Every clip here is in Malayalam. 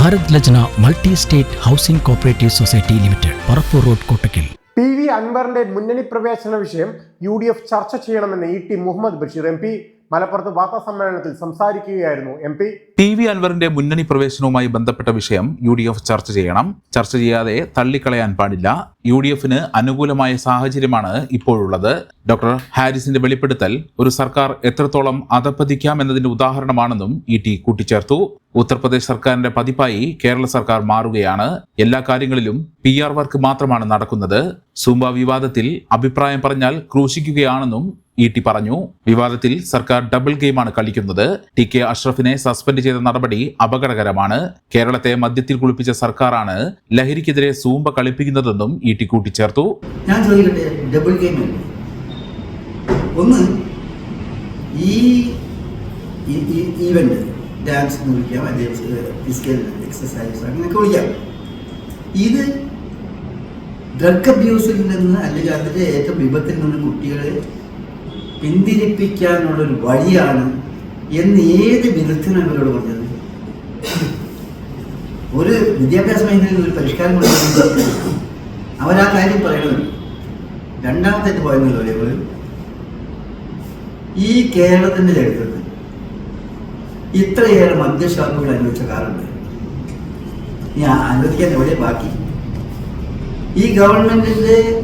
Bharat Lajna multi state housing cooperative society limited Parappur road Kottakkal. P V അൻവറിന്റെ മുന്നണി പ്രവേശന വിഷയം യു ഡി എഫ് ചർച്ച ചെയ്യണമെന്ന് E T Muhammad Basheer M P മലപ്പുറത്ത് വാർത്താ സമ്മേളനത്തിൽ സംസാരിക്കുകയായിരുന്നു എം പി. ടി വി അൻവറിന്റെ മുന്നണി പ്രവേശനവുമായി ബന്ധപ്പെട്ട വിഷയം യു ഡി എഫ് ചർച്ച ചെയ്യണം. ചർച്ച ചെയ്യാതെ തള്ളിക്കളയാൻ പാടില്ല. യു ഡി എഫിന് അനുകൂലമായ സാഹചര്യമാണ് ഇപ്പോഴുള്ളത്. ഡോക്ടർ ഹാരിസിന്റെ വെളിപ്പെടുത്തൽ ഒരു സർക്കാർ എത്രത്തോളം അധപ്പതിക്കാം എന്നതിന്റെ ഉദാഹരണമാണെന്നും ഇ ടി കൂട്ടിച്ചേർത്തു. ഉത്തർപ്രദേശ് സർക്കാരിന്റെ പതിപ്പായി കേരള സർക്കാർ മാറുകയാണ്. എല്ലാ കാര്യങ്ങളിലും പി ആർ വർക്ക് മാത്രമാണ് നടക്കുന്നത്. സൂംബ വിവാദത്തിൽ അഭിപ്രായം പറഞ്ഞാൽ ക്രൂശിക്കുകയാണെന്നും ഇ ടി പറഞ്ഞു. വിവാദത്തിൽ സർക്കാർ ഡബിൾ ഗെയിമാണ് കളിക്കുന്നത്. ടി കെ അഷ്റഫിനെ സസ്പെൻഡ് ചെയ്ത നടപടി അപകടകരമാണ്. കേരളത്തെ മദ്യത്തിൽ കുളിപ്പിച്ച സർക്കാരാണ് ലഹരിക്കെതിരെ സൂമ്പ കളിപ്പിക്കുന്നതെന്നും ഇ ടി കൂട്ടിച്ചേർത്തു. ഞാൻ ചോദിക്കട്ടെ ഡബിൾ ഗെയിം ഒന്ന് ഈ ഈവെന്റ് ഡാൻസ് എന്ന് വിളിക്കാം അല്ലെങ്കിൽ ഫിസിക്കൽ എക്സസൈസ് അങ്ങനെയൊക്കെ വിളിക്കാം. ഇത് ഡ്രഗ് അബ്യൂസിൽ നിന്ന് അല്ലെങ്കിൽ അതിന്റെ ഏറ്റവും വിപത്തിൽ നിന്ന് കുട്ടികളെ പിന്തിരിപ്പിക്കാനുള്ളൊരു വഴിയാണ് എന്ന് ഏത് വിദഗ്ധനാണ് പറഞ്ഞത്? ഒരു വിദ്യാഭ്യാസ മേഖലയിൽ ഒരു പരിഷ്കാരം അവരാ കാര്യം പറയണത് രണ്ടാമത്തെ പറയുന്നത് അതേപോലെ ഈ കേരളത്തിന്റെ ചരിത്രത്തിൽ ഇത്രയേറെ മദ്യഷാപ്പുകൾ അനുവദിച്ച കാറുണ്ട് ഞാൻ അനുവദിക്കാൻ എവിടെ ബാക്കി. ഈ ഗവൺമെന്റിന്റെ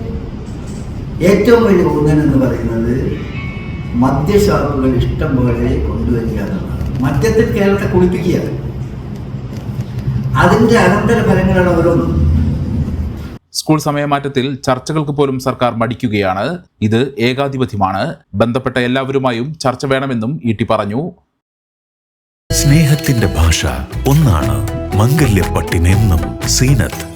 ഏറ്റവും വലിയ ഊന്നൽ എന്ന് പറയുന്നത് മദ്യഷാപ്പുകൾ ഇഷ്ടം പോലെ കൊണ്ടുവരിക എന്നുള്ളതാണ്. മദ്യത്തിൽ കേരളത്തെ കുളിപ്പിക്കുക. അതിന്റെ അനന്തര ഫലങ്ങളാണ് ഓരോന്നും. സ്കൂൾ സമയമാറ്റത്തിൽ ചർച്ചകൾക്ക് പോലും സർക്കാർ മടിക്കുകയാണ്. ഇത് ഏകാധിപത്യമാണ്. ബന്ധപ്പെട്ട എല്ലാവരുമായും ചർച്ച വേണമെന്നും ഇ ടി പറഞ്ഞു. സ്നേഹത്തിന്റെ ഭാഷ ഒന്നാണ് മംഗല്യപ്പട്ടിനെന്നും Seenath.